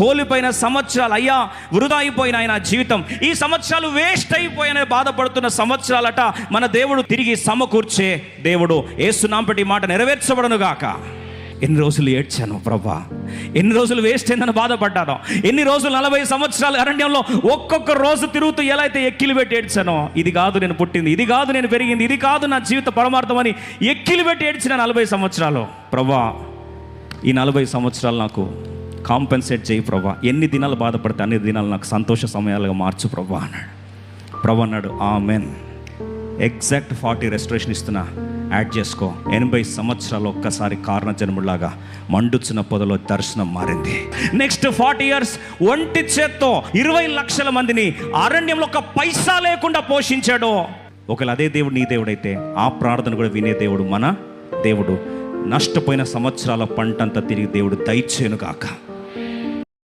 కోల్పోయిన సంవత్సరాలు అయ్యా వృధా అయిపోయిన ఆయన జీవితం. ఈ సంవత్సరాలు వేస్ట్ అయిపోయిన బాధపడుతున్న సంవత్సరాలట మన దేవుడు తిరిగి సమకూర్చే దేవుడు. ఏసునాంపటి మాట నెరవేర్చబడను గాక. ఎన్ని రోజులు ఏడ్చాను ప్రభా. ఎన్ని రోజులు వేస్ట్ అయిందని బాధపడ్డాను. ఎన్ని రోజులు నలభై సంవత్సరాలు అరణ్యంలో ఒక్కొక్క రోజు తిరుగుతూ ఎలా అయితే ఎక్కిలు పెట్టి ఏడ్చానో ఇది కాదు నేను పుట్టింది ఇది కాదు నేను పెరిగింది ఇది కాదు నా జీవిత పరమార్థం అని ఎక్కిలు పెట్టి ఏడ్చిన నలభై సంవత్సరాలు. ప్రభా ఈ నలభై సంవత్సరాలు నాకు కాంపెన్సేట్ చేయి ప్రభా. ఎన్ని దినాలు బాధపడితే అన్ని దినాలు నాకు సంతోష సమయాలుగా మార్చు ప్రభా అన్నాడు. ప్రభా అన్నాడు ఆ మెన్ ఎగ్జాక్ట్ ఫార్టీ రెస్టరేషన్ ఇస్తున్నా. యాడ్ చేసుకో. ఎనభై సంవత్సరాలు ఒక్కసారి కారణ జన్ములాగా మండుచున్న పొదలో దర్శనం మారింది. నెక్స్ట్ ఫార్టీ ఇయర్స్ ఒంటి చేత్తో ఇరవై లక్షల మందిని అరణ్యంలో ఒక పైసా లేకుండా పోషించాడు. ఒకవేళ అదే దేవుడు నీ దేవుడైతే ఆ ప్రార్థన కూడా వినే దేవుడు మన దేవుడు. నష్టపోయిన సంవత్సరాల పంటంతా తిరిగి దేవుడు దయచేను కాక